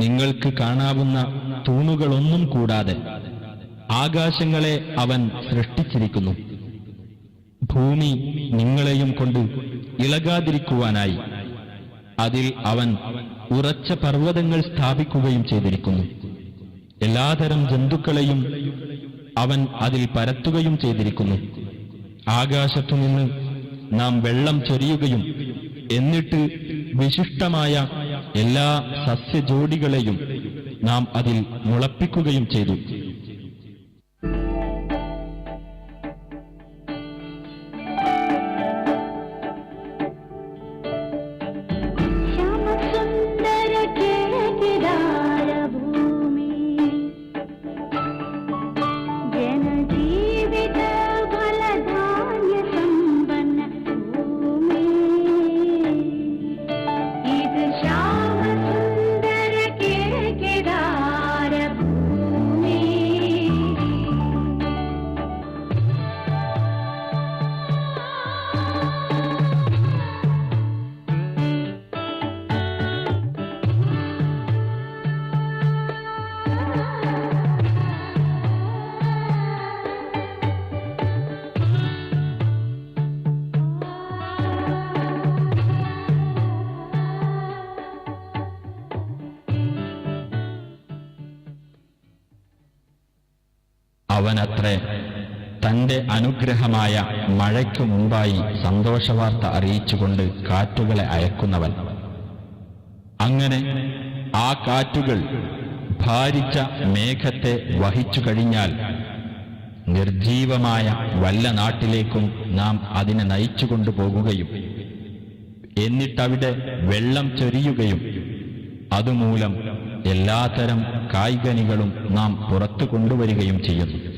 നിങ്ങൾക്ക് കാണാവുന്ന തൂണുകളൊന്നും കൂടാതെ ആകാശങ്ങളെ അവൻ സൃഷ്ടിച്ചിരിക്കുന്നു. ഭൂമി നിങ്ങളെയും കൊണ്ട് ഇളകാതിരിക്കുവാനായി അതിൽ അവൻ ഉറച്ച പർവതങ്ങൾ സ്ഥാപിക്കുകയും ചെയ്തിരിക്കുന്നു. എല്ലാതരം ജന്തുക്കളെയും അവൻ അതിൽ പരത്തുകയും ചെയ്തിരിക്കുന്നു. ആകാശത്തുനിന്ന് നാം വെള്ളം ചൊരിയുകയും എന്നിട്ട് വിശിഷ്ടമായ എല്ലാ സസ്യജോഡികളെയും നാം അതിൽ മുളപ്പിക്കുകയും ചെയ്തു. അവനത്രേ. തന്റെ അനുഗ്രഹമായ മഴയ്ക്കു മുമ്പായി സന്തോഷവാർത്ത അറിയിച്ചുകൊണ്ട് കാറ്റുകളെ അയക്കുന്നവൻ. അങ്ങനെ ആ കാറ്റുകൾ ഭാരിച്ച മേഘത്തെ വഹിച്ചു കഴിഞ്ഞാൽ നിർജീവമായ വല്ല നാട്ടിലേക്കും നാം അതിനെ നയിച്ചു കൊണ്ടുപോകുകയും എന്നിട്ടവിടെ വെള്ളം ചൊരിയുകയും അതുമൂലം എല്ലാത്തരം കായ്കനികളും നാം പുറത്തു കൊണ്ടുവരികയും ചെയ്യുന്നു.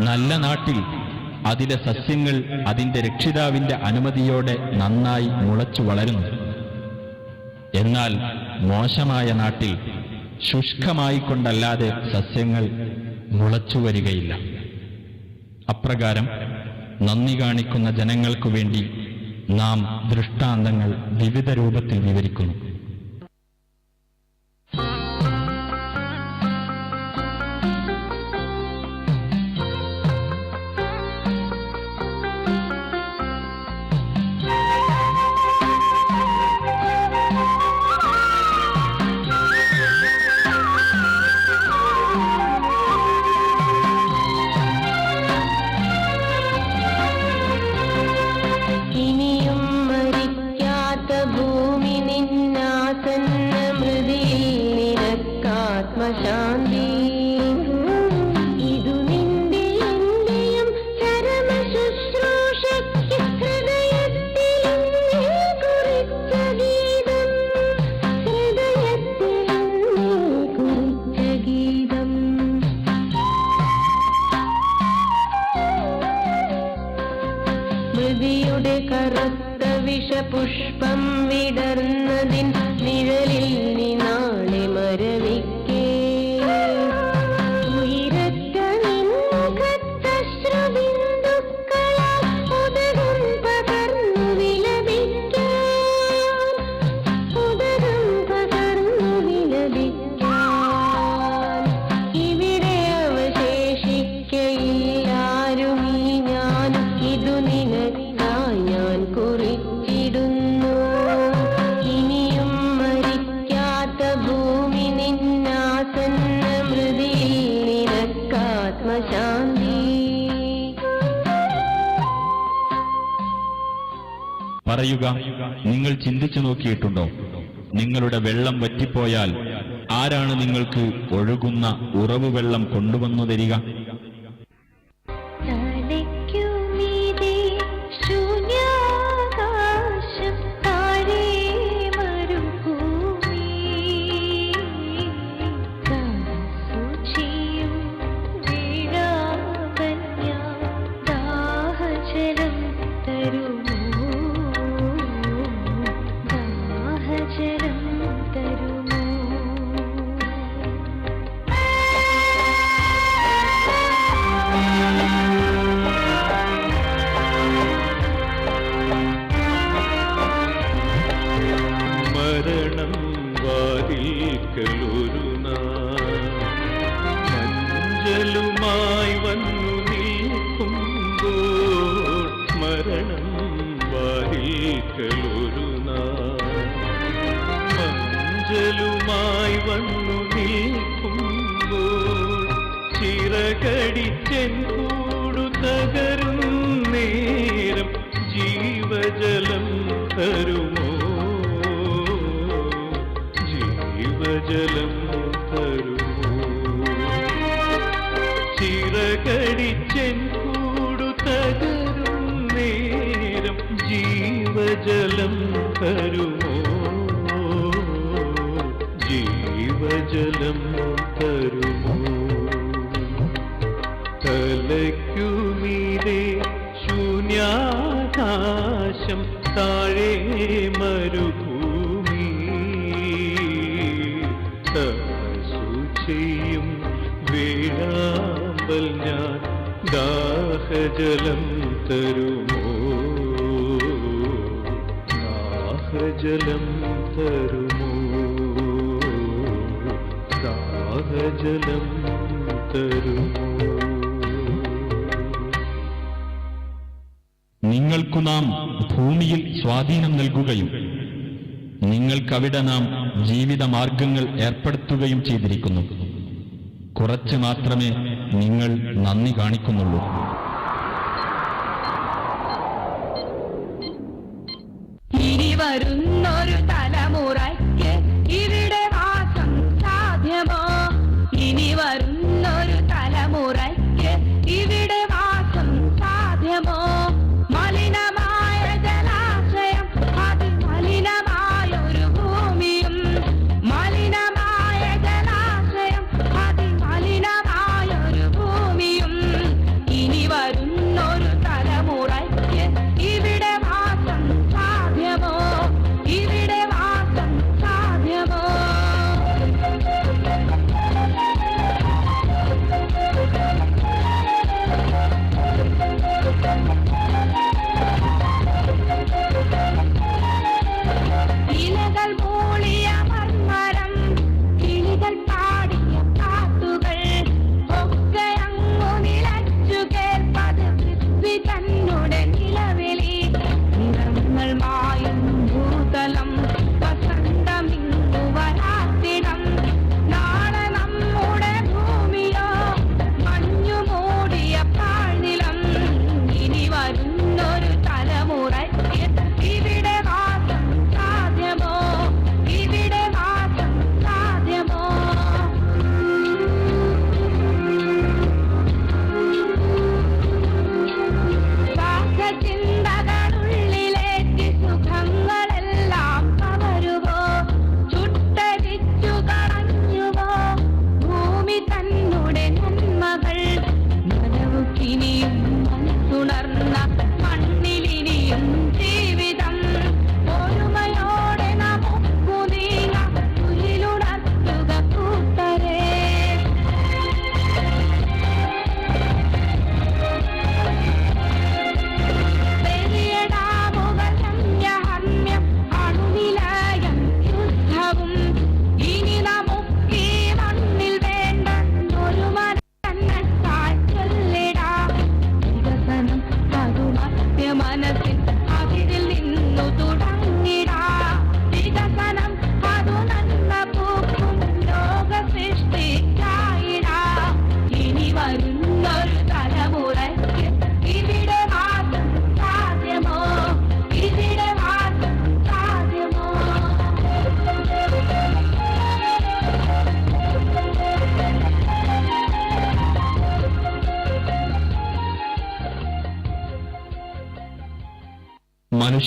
നല്ല നാട്ടിൽ അതിലെ സസ്യങ്ങൾ അതിന്റെ രക്ഷിതാവിന്റെ അനുമതിയോടെ നന്നായി മുളച്ചു വളരുന്നു. എന്നാൽ മോശമായ നാട്ടിൽ ശുഷ്കമായിക്കൊണ്ടല്ലാതെ സസ്യങ്ങൾ മുളച്ചു വരികയില്ല. അപ്രകാരം നന്ദി കാണിക്കുന്ന ജനങ്ങൾക്കു വേണ്ടി നാം ദൃഷ്ടാന്തങ്ങൾ വിവിധ രൂപത്തിൽ വിവരിക്കുന്നു. നിനക്കാത്മശാന്തി ഇതു നിന്റെ എന്റെയും ചരമ ശുശ്രൂഷയ്ക്ക് ഹൃദയത്തിൽ കറുത്ത വിഷപുഷ്പം വിടർന്നതിൻ ചിന്തിച്ചു നോക്കിയിട്ടുണ്ടോ? നിങ്ങളുടെ വെള്ളം വറ്റിപ്പോയാൽ ആരാണ് നിങ്ങൾക്ക് ഒഴുകുന്ന ഉറവ് വെള്ളം കൊണ്ടുവന്നു തരിക? ചിറകടിച്ചൻ കൂടു തകരും നേരം ജീവജലം തരുമോ? ജീവജലം തരുമോ? ചിറകടിച്ചൻ കൂടു തകരും നേരം ജീവജലം തരുമോ? ജീവജലം തരുമോ? ദാഹജലം തരുമോ? ദാഹജലം തരുമോ? ദാഹജലം തരുമോ? നിങ്ങൾക്കു നാം ഭൂമിയിൽ സ്വാധീനം നൽകുകയും നിങ്ങൾക്കവിടെ നാം ജീവിത ജീവിതമാർഗങ്ങൾ ഏർപ്പെടുത്തുകയും ചെയ്തിരിക്കുന്നു. കുറച്ച് മാത്രമേ നിങ്ങൾ നന്ദി കാണിക്കുന്നുള്ളൂ.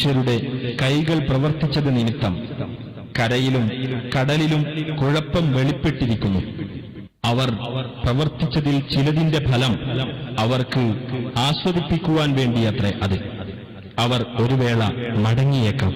മനുഷ്യരുടെ കൈകൾ പ്രവർത്തിച്ചത് നിമിത്തം കരയിലും കടലിലും കുഴപ്പം വെളിപ്പെട്ടിരിക്കുന്നു. അവർ പ്രവർത്തിച്ചതിൽ ചിലതിന്റെ ഫലം അവർക്ക് ആസ്വദിപ്പിക്കുവാൻ വേണ്ടിയത്രേ അത്. അവർ ഒരു വേള മടങ്ങിയേക്കാം.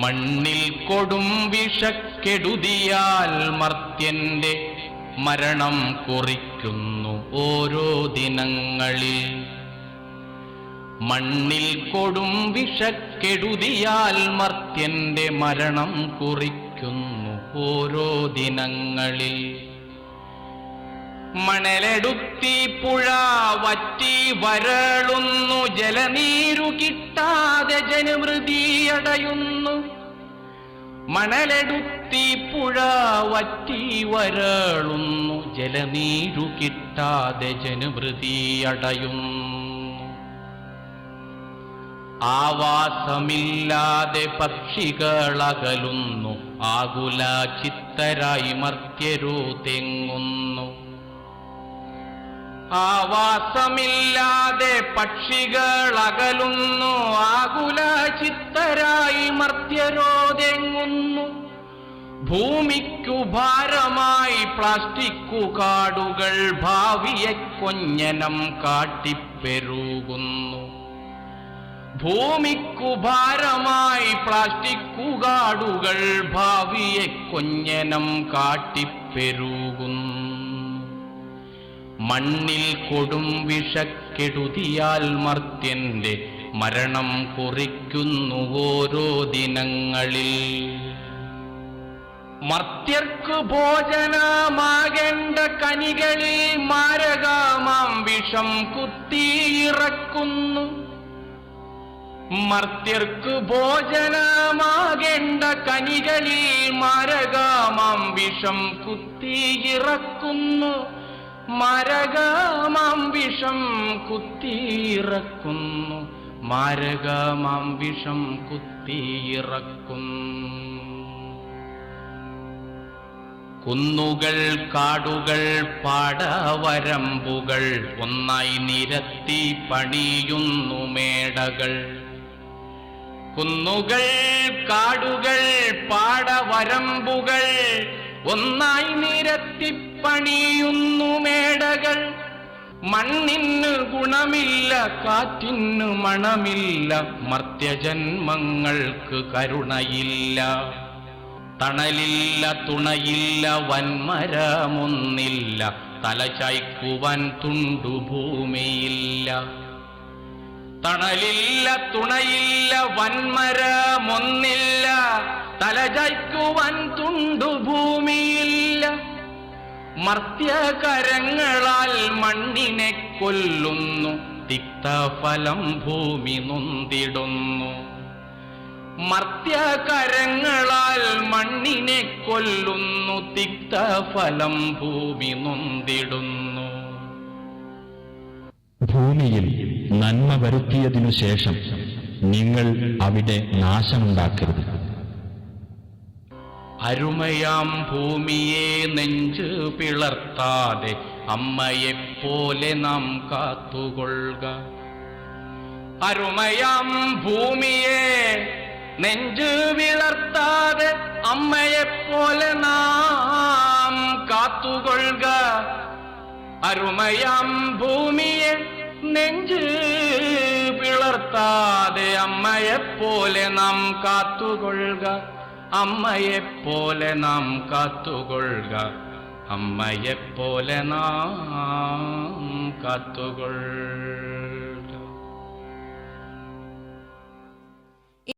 മണ്ണിൽ കൊടും വിഷക്കെടുതിയാൽ മർത്യന്റെ മരണം കുറിക്കുന്നു ഓരോ ദിനങ്ങളിൽ. മണ്ണിൽ കൊടും വിഷക്കെടുതിയാൽ മർത്യന്റെ മരണം കുറിക്കുന്നു ഓരോ ദിനങ്ങളിൽ. മണലെടുത്തി പുഴ വറ്റി വരളുന്നു ജലനീരു കിട്ടാതെ ജനമൃതിയടയുന്നു മണലെടുത്തി പുഴ വറ്റി വരളുന്നു ജലനീരു കിട്ടാതെ ജനമൃതിയടയുന്നു ആവാസമില്ലാതെ പക്ഷികളകലുന്നു. ആകുല ചിത്തരായി മർത്യരോ തെങ്ങുന്നു. ആവാസമില്ലാതെ പക്ഷികളകലുന്നു. ആകുല ചിത്തരായി മർത്യരോ തെങ്ങുന്നു. ഭൂമിക്കു ഭാരമായി പ്ലാസ്റ്റിക്കു കാടുകൾ ഭാവിയെ കൊഞ്ഞനം കാട്ടിപ്പെരുകുന്നു. ഭൂമിക്കു ഭാരമായി പ്ലാസ്റ്റിക് കുകാടുകൾ ഭാവിയെ കൊഞ്ഞനം കാട്ടിപ്പെരുകും. മണ്ണിൽ കൊടും വിഷക്കെടുതിയാൽ മർത്യന്റെ മരണം കുറിക്കുന്നു ഓരോ ദിനങ്ങളിൽ. മർത്യർക്ക് ഭോജനമാകേണ്ട കനികളിൽ മാരകാമാം വിഷം കുത്തിയിറക്കുന്നു. മർത്യർക്കു ഭോജനമാകേണ്ട കനികളിൽ മരകാമം വിഷം കുത്തിയിറക്കുന്നു മരകാമം വിഷം കുത്തിയിറക്കുന്നു മരകാമം വിഷം കുത്തിയിറക്കുന്നു കുന്നുകൾ കാടുകൾ പാടവരമ്പുകൾ ഒന്നായി നിരത്തി പണിയുന്നു മേടകൾ. കുന്നുകൾ കാടുകൾ പാടവരമ്പുകൾ ഒന്നായി നിരത്തിപ്പണിയുന്നു മേടകൾ. മണ്ണിന് ഗുണമില്ല കാറ്റിന് മണമില്ല മർത്യജന്മങ്ങൾക്ക് കരുണയില്ല. തണലില്ല തുണയില്ല വൻമരമൊന്നില്ല തലചായ്ക്കുവാൻ തുണ്ടുഭൂമിയില്ല. തണലില്ല തുണയില്ല വൻമരമൊന്നില്ല തുണ്ടു ഭൂമിയില്ല. മർത്യകരങ്ങളാൽ മണ്ണിനെ കൊല്ലുന്നു തിക്തഫലം ഭൂമി നൊന്തിടുന്നു. മർത്യകരങ്ങളാൽ മണ്ണിനെ കൊല്ലുന്നു തിക്തഫലം ഭൂമി നൊന്തിടുന്നു. ഭൂമിയിൽ നന്മ വരുത്തിയതിനു ശേഷം നിങ്ങൾ അവിടെ നാശമുണ്ടാക്കരുത്. അരുമയാം ഭൂമിയെ നെഞ്ച് പിളർത്താതെ അമ്മയെപ്പോലെ നാം കാത്തുകൊള്ളുക. അരുമയാം ഭൂമിയെ നെഞ്ച് വിളർത്താതെ അമ്മയെപ്പോലെ നാം കാത്തുകൊള്ളുക. അരുമയാം ഭൂമിയെ നെഞ്ച് പിളർത്താതെ അമ്മയെപ്പോലെ നാം കാത്തുകൊള്ളുക. അമ്മയെപ്പോലെ നാം കാത്തുകൊള്ളുക. അമ്മയെപ്പോലെ നാം കാത്തുകൊള്ളുക